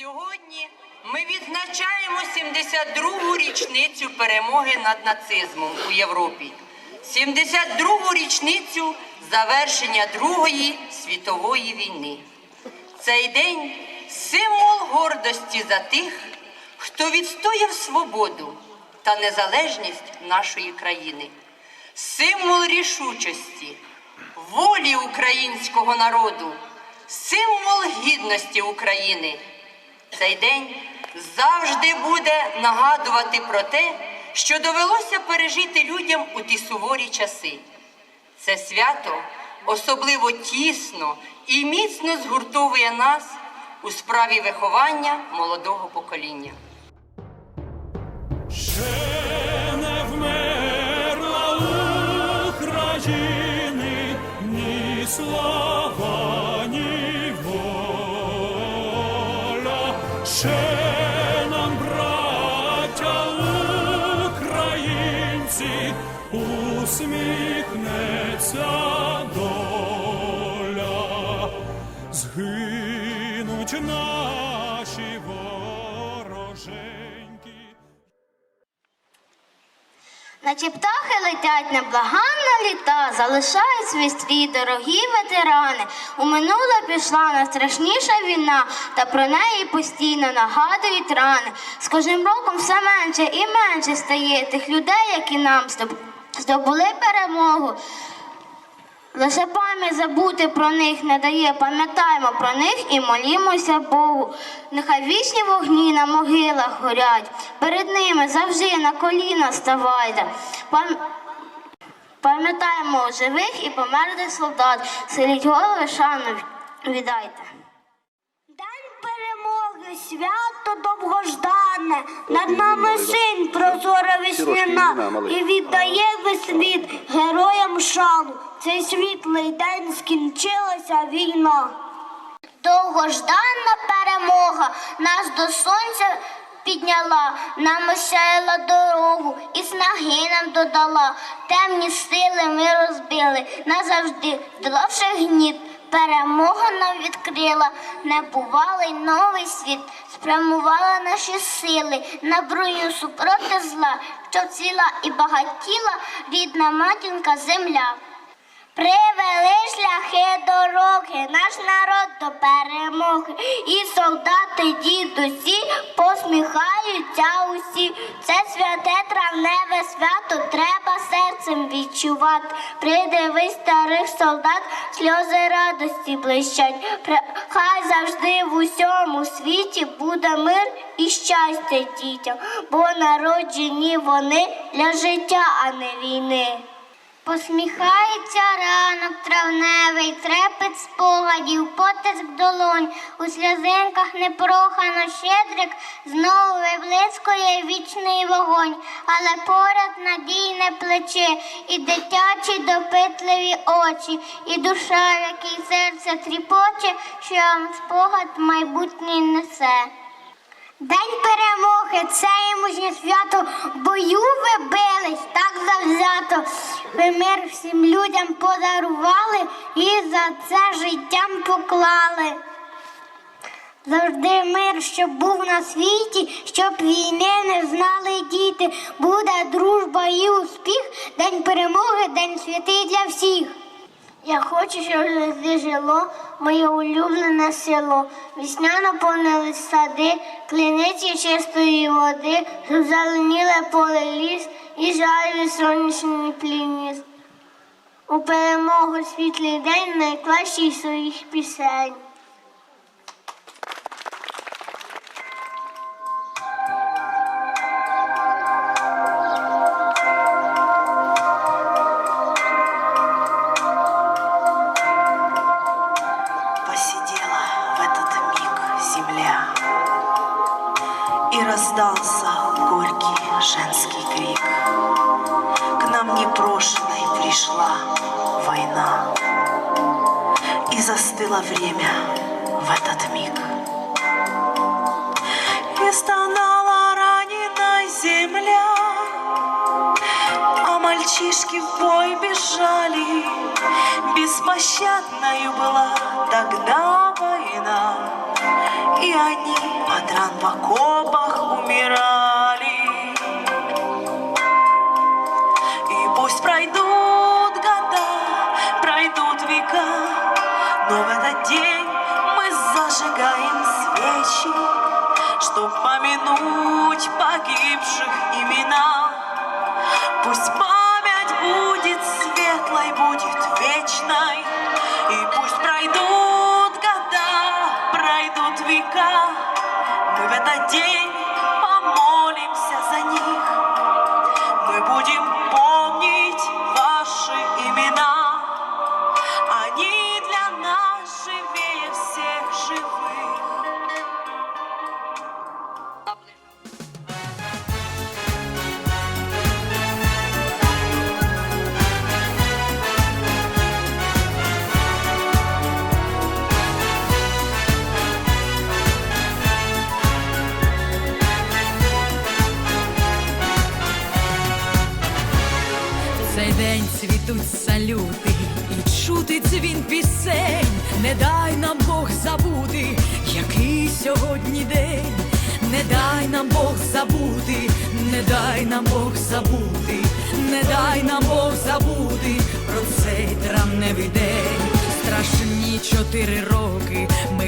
Сьогодні ми відзначаємо 72-гу річницю перемоги над нацизмом у Європі, 72-гу річницю завершення Другої світової війни. Цей день символ гордості за тих, хто відстояв свободу та незалежність нашої країни, символ рішучості, волі українського народу, символ гідності України. Цей день завжди буде нагадувати про те, що довелося пережити людям у ті суворі часи. Це свято особливо тісно і міцно згуртовує нас у справі виховання молодого покоління. Ще не вмерла України ні усміхнеться доля. Згинуть наші вороженьки. Наче птахи летять неблаганно літа, залишають свій стрій дорогі ветерани. У минуле пішла найстрашніша війна, та про неї постійно нагадують рани. З кожним роком все менше і менше стає тих людей, які нам здобули перемогу. Лише пам'ять забути про них не дає, пам'ятаємо про них і молімося Богу. Нехай вічні вогні на могилах горять, перед ними завжди на коліна ставайте. Пам- Пам'ятаємо живих і померлих солдат, силіть голови шану віддайте. День перемоги, свято довгождане, над нами синь прозора весняна, і віддає весь світ героям шану. Цей світлий день скінчилася війна. Довгожданна перемога нас до сонця підняла, нам осяяла дорогу і снаги нам додала. Темні сили ми розбили назавжди, здолавши гніт. Перемога нам відкрила небувалий новий світ, спрямувала наші сили на брою супроти зла, що ціла і багатіла рідна матінка земля. Привели шляхи дороги, наш народ до перемоги, і солдати дідусі посміхаються усі. Святе травневе свято треба серцем відчувати. Придивись старих солдат, сльози радості блищать. Хай завжди в усьому світі буде мир і щастя дітям, бо народжені вони для життя, а не війни. Посміхається ранок травневий, трепет спогадів, потиск долонь, у сльозинках непрохано щедрик, знову виблискує вічний вогонь, але поряд надійне плече, і дитячі допитливі очі, і душа, в якій серце тріпоче, що вам спогад майбутній несе. День перемоги, це і мужнє свято, бою ви бились так завзято. Ви мир всім людям подарували і за це життям поклали. Завжди мир, щоб був на світі, щоб війни не знали діти. Буде дружба і успіх, день перемоги, день святий для всіх. Я хочу, щоб завжди жило моє улюблене село. Вісняно наповнили сади, кліниці чистої води, зеленіле поле ліс і жарі сонячний плініс. У перемогу світлий день найкращий своїх пісень. Раздался горький женский крик. К нам непрошенной пришла война, И застыло время в этот миг. И стонала раненая земля, А мальчишки в бой бежали, Беспощадною была тогда война. И они от ран в окопах умирали. И пусть пройдут года, пройдут века, но в этот день мы зажигаем свечи, чтоб помянуть погибших имена. Пусть память будет светлой, будет вечной, и пусть пройдут года, пройдут века, мы в этот день день салюти і чути дзвін пісень. Не дай нам Бог забути, який сьогодні день. Не дай нам Бог забути, не дай нам Бог забути, не дай нам Бог забути про цей травневий день. Страшні чотири роки ми